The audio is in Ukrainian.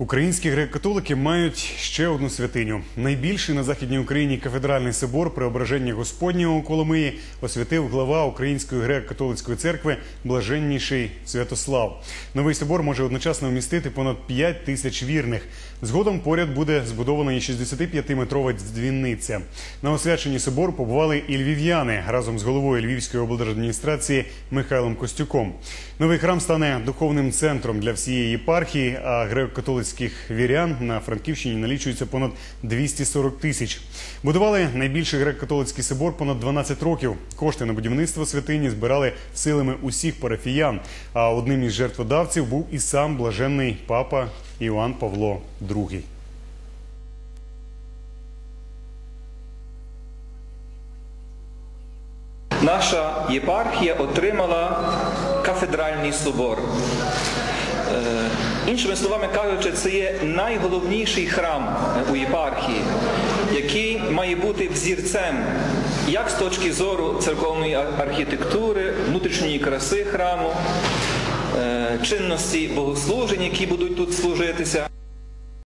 Українські греко-католики мають ще одну святиню. Найбільший на західній Україні кафедральний собор Преображення Господнього у Коломиї освятив глава Української греко-католицької церкви Блаженніший Святослав. Новий собор може одночасно вмістити понад 5 тисяч вірних. Згодом поряд буде збудована і 65-метрова дзвіниця. На освяченні собору побували і львів'яни разом з головою Львівської облдержадміністрації Михайлом Костюком. Новий храм стане духовним центром для всієї єпархії, а греко-католицьких вірян на Франківщині налічується понад 240 тисяч. Будували найбільший греко-католицький собор понад 12 років. Кошти на будівництво святині збирали силами усіх парафіян. А одним із жертводавців був і сам блаженний папа Іоанн Павло II. Наша єпархія отримала кафедральний собор. Е, Іншими словами кажучи, це є найголовніший храм у єпархії, який має бути взірцем як з точки зору церковної архітектури, внутрішньої краси храму, е, чинності богослужень, які будуть тут служитися.